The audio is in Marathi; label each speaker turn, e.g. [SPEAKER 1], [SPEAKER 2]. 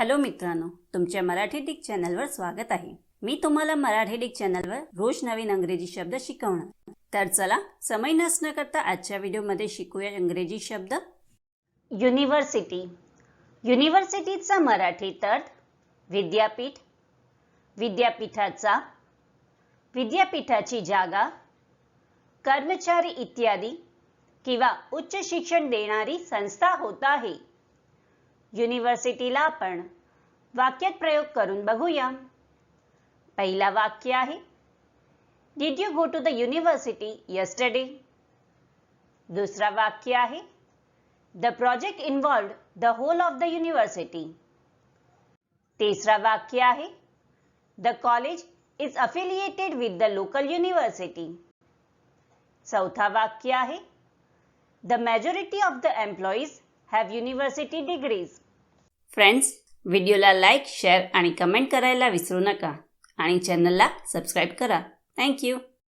[SPEAKER 1] हॅलो मित्रांनो तुमच्या मराठी डिक चॅनलवर स्वागत आहे. मी तुम्हाला मराठी डिक चॅनलवर रोज नवीन इंग्रजी शब्द शिकवणार. तर चला समय नसणं करता आजच्या व्हिडिओमध्ये शिकूया इंग्रजी शब्द. युनिव्हर्सिटी युनिव्हर्सिटीचा मराठी अर्थ विद्यापीठ विद्यापीठाचा विद्यापीठाची जागा कर्मचारी इत्यादी किंवा उच्च शिक्षण देणारी संस्था होत आहे. युनिव्हर्सिटीला आपण वाक्यात प्रयोग करून बघूया. पहिला वाक्य आहे did you go to the university yesterday दुसरा वाक्य आहे the project involved the whole of the university तिसरा वाक्य आहे the college is affiliated with the local university चौथा वाक्य आहे the majority of the employees have university degrees friends व्हिडिओला लाईक शेअर आणि कमेंट करायला विसरू नका. आणि चॅनलला सबस्क्राईब करा. थँक्यू